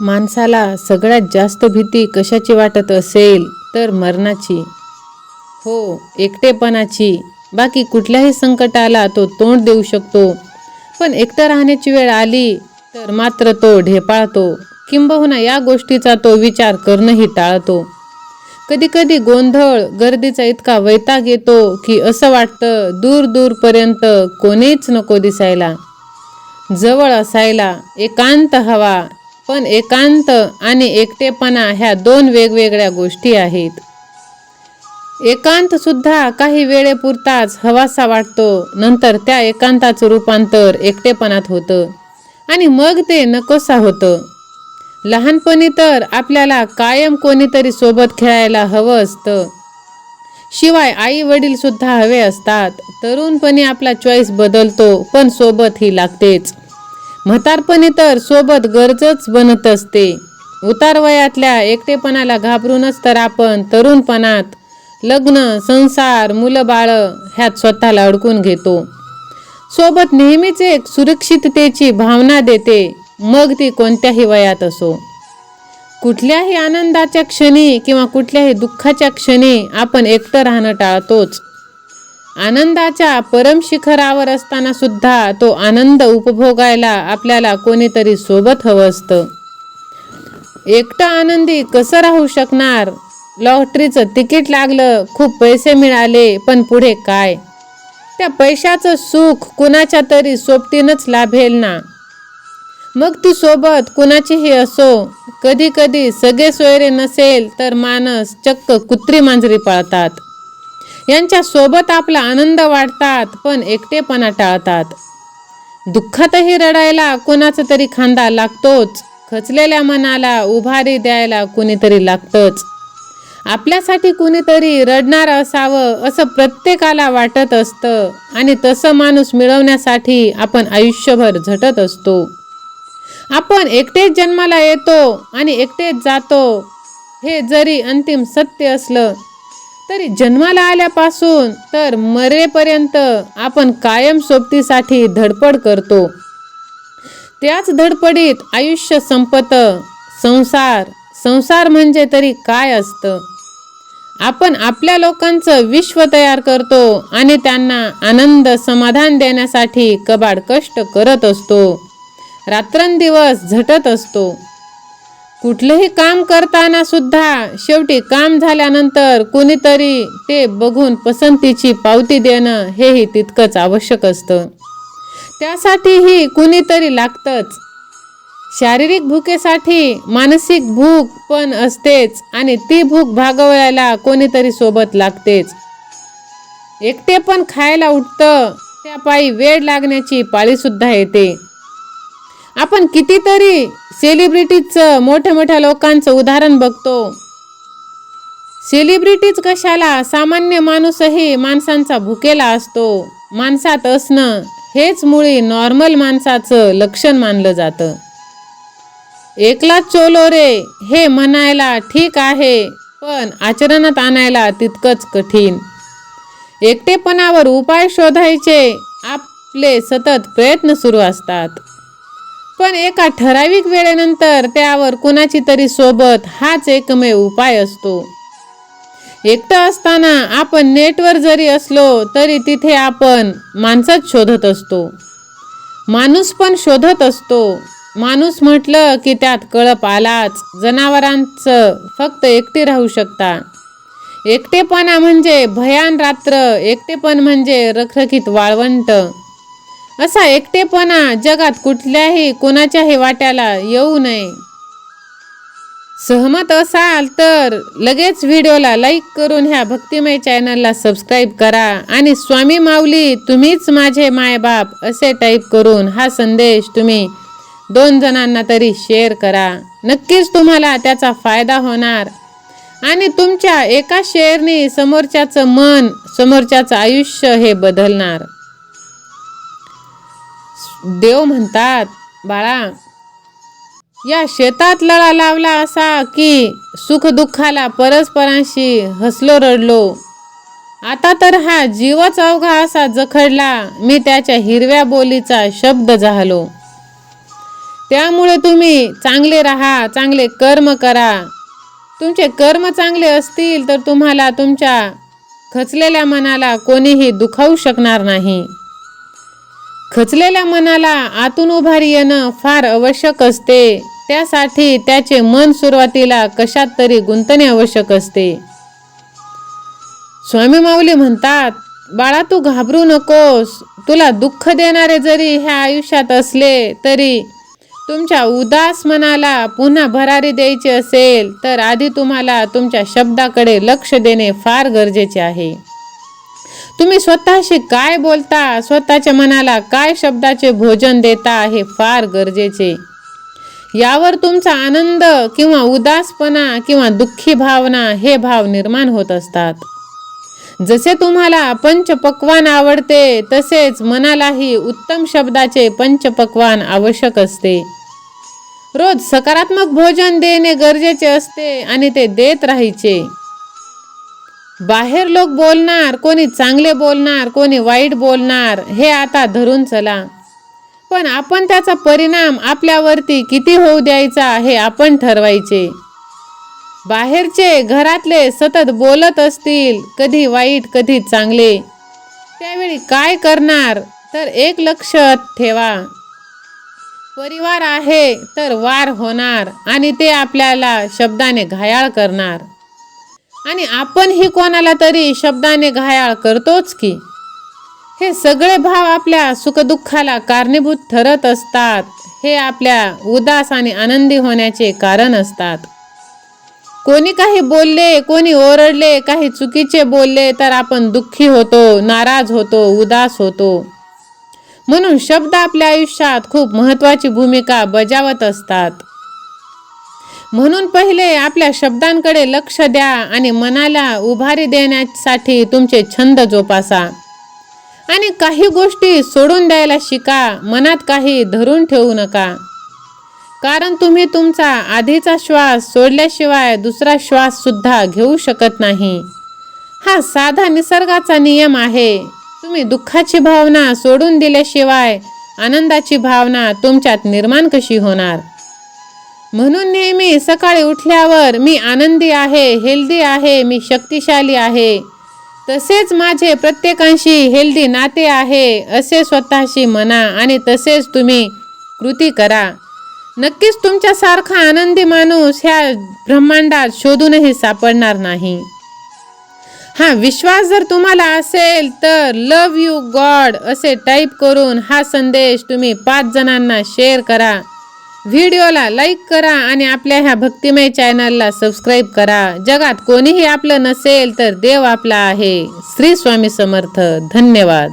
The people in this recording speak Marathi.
माणसाला सगळ्यात जास्त भीती कशाची वाटत असेल तर मरणाची. हो एकटेपणाची. बाकी कुठल्याही संकटाला तो तोंड देऊ शकतो. पण एकटं राहण्याची वेळ आली तर मात्र तो ढेपाळतो. किंबहुना या गोष्टीचा तो विचार करणंही टाळतो. कधीकधी गोंधळ गर्दीचा इतका वैताग येतो की असं वाटतं दूर दूरपर्यंत कोणीच नको दिसायला. जवळ असायला एकांत हवा पण एकांत आणि एकटेपणा ह्या दोन वेगवेगळ्या गोष्टी आहेत. एकांतसुद्धा काही वेळेपुरताच हवासा वाटतो नंतर त्या एकांताचं रूपांतर एकटेपणात होतं आणि मग ते नकोसा होतं. लहानपणी तर आपल्याला कायम कोणीतरी सोबत खेळायला हवं असतं. शिवाय आई वडील सुद्धा हवे असतात. तरुणपणी आपला चॉईस बदलतो पण सोबत ही लागतेच. म्हातारपणी तर सोबत गरजच बनत असते. उतार वयातल्या एकटेपणाला घाबरूनच तर आपण तरुणपणात लग्न संसार मुलं बाळ ह्यात स्वतःला अडकून घेतो. सोबत नेहमीच एक सुरक्षिततेची भावना देते मग ती कोणत्याही वयात असो. कुठल्याही आनंदाच्या क्षणी किंवा कुठल्याही दुःखाच्या क्षणी आपण एकटं राहणं टाळतोच. आनंदाच्या परम शिखरावर असताना सुद्धा तो आनंद उपभोगायला आपल्याला कोणीतरी सोबत हवं असतं. एकटं आनंदी कसं राहू शकणार? लॉटरीचं तिकीट लागलं खूप पैसे मिळाले पण पुढे काय? त्या पैशाचं सुख कुणाच्या तरी सोबतीनंच लाभेल ना? मग ती सोबत कुणाचीही असो कधी कधी सगळे सोयरे नसेल तर माणस चक्क कुत्री मांजरी पाळतात. यांच्या सोबत आपला आनंद वाढतात पण एकटेपणा टाळतात. दुःखातही रडायला कोणाचा तरी खांदा लागतोच. खचलेल्या मनाला उभारी द्यायला कुणीतरी लागतंच. आपल्यासाठी कुणीतरी रडणार असावं असं प्रत्येकाला वाटत असतं. आणि तसं माणूस मिळवण्यासाठी आपण आयुष्यभर झटत असतो. आपण एकटेच जन्माला येतो आणि एकटेच जातो. हे जरी अंतिम सत्य असलं तरी जन्माला आल्यापासून तर मरेपर्यंत आपण कायम सोबतीसाठी धडपड करतो. त्याच धडपडीत आयुष्य संपत संसार संसार म्हणजे तरी काय असतं? आपण आपल्या लोकांचं विश्व तयार करतो आणि त्यांना आनंद समाधान देण्यासाठी कबाड कष्ट करत असतो. रात्रंदिवस झटत असतो. कुठलंही काम करताना सुद्धा शेवटी काम झाल्यानंतर कुणीतरी ते बघून पसंतीची पावती देणं हेही तितकंच आवश्यक असतं. त्यासाठीही कुणीतरी लागतंच. शारीरिक भूकेसाठी मानसिक भूक पण असतेच आणि ती भूक भागवायला कोणीतरी सोबत लागतेच. एकटे पण खायला उठतं त्या पायी वेळ लागण्याची पाळीसुद्धा येते. आपण कितीतरी सेलिब्रिटीजचं मोठ्या मोठ्या लोकांचं उदाहरण बघतो. सेलिब्रिटीज कशाला? सामान्य माणूसही माणसांचा भुकेला असतो. माणसात असणं हेच मुळी नॉर्मल माणसाचं लक्षण मानलं जातं. एकला चोलो रे हे म्हणायला ठीक आहे पण आचरणात आणायला तितकंच कठीण. एकटेपणावर उपाय शोधायचे आपले सतत प्रयत्न सुरू असतात. पण एका ठराविक वेळेनंतर त्यावर कुणाची तरी सोबत हाच एकमेव उपाय असतो. एकटं असताना आपण नेटवर जरी असलो तरी तिथे आपण माणसंच शोधत असतो. माणूस पण शोधत असतो. माणूस म्हटलं की त्यात कळप आलाच जनावरांचं फक्त एकटे राहू शकता. एकटेपणा म्हणजे भयान रात्र एकटेपण म्हणजे रखरखीत वाळवंट. असा एकटेपणा जगात कुठल्याही कोणाच्याही वाट्याला येऊ नये. सहमत असाल तर लगेच व्हिडिओला लाईक करून ह्या भक्तिमय चॅनलला सबस्क्राईब करा आणि स्वामी माऊली तुम्हीच माझे मायबाप असे टाईप करून हा संदेश तुम्ही दोन जणांना तरी शेअर करा. नक्कीच तुम्हाला त्याचा फायदा होणार. आणि तुमच्या एका शेअरने समोरच्याचं मन समोरच्याचं आयुष्य हे बदलणार. देव म्हणतात बाळा या शेतात लळा लावला असा की सुख दुःखाला परस्परांशी हसलो रडलो. आता तर हा जीवच अवघा असा जखडला मी त्याच्या हिरव्या बोलीचा शब्द झालो. त्यामुळे तुम्ही चांगले राहा चांगले कर्म करा. तुमचे कर्म चांगले असतील तर तुम्हाला तुमच्या खचलेल्या मनाला कोणीही दुखावू शकणार नाही. खचलेल्या मनाला आतून उभारी येणं फार आवश्यक असते. त्यासाठी त्याचे मन सुरुवातीला कशात तरी गुंतणे आवश्यक असते. स्वामी माऊली म्हणतात बाळा तू घाबरू नकोस. तुला दुःख देणारे जरी ह्या आयुष्यात असले तरी तुमच्या उदास मनाला पुन्हा भरारी द्यायची असेल तर आधी तुम्हाला तुमच्या शब्दाकडे लक्ष देणे फार गरजेचे आहे. तुम्ही स्वतःशी काय बोलता? स्वतःच्या मनाला काय शब्दाचे भोजन देता हे फार गरजेचे. यावर तुमचा आनंद किंवा उदासपणा किंवा दुःखी भावना हे भाव निर्माण होत असतात. जसे तुम्हाला पंचपक्वान आवडते तसेच मनालाही उत्तम शब्दाचे पंचपक्वान आवश्यक असते. रोज सकारात्मक भोजन देणे गरजेचे असते आणि ते देत राहायचे. बाहेर लोक बोलणार कोणी चांगले बोलणार कोणी वाईट बोलणार हे आता धरून चला. पण आपण त्याचा परिणाम आपल्यावरती किती होऊ द्यायचा हे आपण ठरवायचे. बाहेरचे घरातले सतत बोलत असतील कधी वाईट कधी चांगले. त्यावेळी काय करणार तर एक लक्षात ठेवा. परिवार आहे तर वार होणार आणि ते आपल्याला शब्दाने घायाळ करणार. आणि आपणही कोणाला तरी शब्दाने घायाळ करतोच की. हे सगळे भाव आपल्या सुखदुःखाला कारणीभूत ठरत असतात. हे आपल्या उदास आणि आनंदी होण्याचे कारण असतात. कोणी काही बोलले कोणी ओरडले काही चुकीचे बोलले तर आपण दुःखी होतो नाराज होतो उदास होतो. म्हणून शब्द आपल्या आयुष्यात खूप महत्त्वाची भूमिका बजावत असतात. म्हणून पहिले आपल्या शब्दांकडे लक्ष द्या आणि मनाला उभारी देण्यासाठी तुमचे छंद जोपासा. आणि काही गोष्टी सोडून द्यायला शिका मनात काही धरून ठेवू नका. कारण तुम्ही तुमचा आधीचा श्वास सोडल्याशिवाय दुसरा श्वास सुद्धा घेऊ शकत नाही. हा साधा निसर्गाचा नियम आहे. तुम्ही दुःखाची भावना सोडून दिल्याशिवाय आनंदाची भावना तुमच्यात निर्माण कशी होणार? म्हणून नेहमी सकाळी उठल्यावर मी आनंदी आहे हेल्दी आहे मी शक्तिशाली आहे. तसेच माझे प्रत्येकांशी हेल्दी नाते आहे असे स्वतःशी म्हणा आणि तसेच तुम्ही कृती करा. नक्कीच तुमच्यासारखा आनंदी माणूस ह्या ब्रह्मांडात शोधूनही सापडणार नाही. हा विश्वास जर तुम्हाला असेल तर लव यू गॉड असे टाईप करून हा संदेश तुम्ही पाच जणांना शेअर करा. व्हिडिओला लाईक करा आणि आपल्या ह्या भक्तिमय चॅनलला सबस्क्राईब करा. जगात कोणीही आपलं नसेल तर देव आपला आहे. श्री स्वामी समर्थ. धन्यवाद.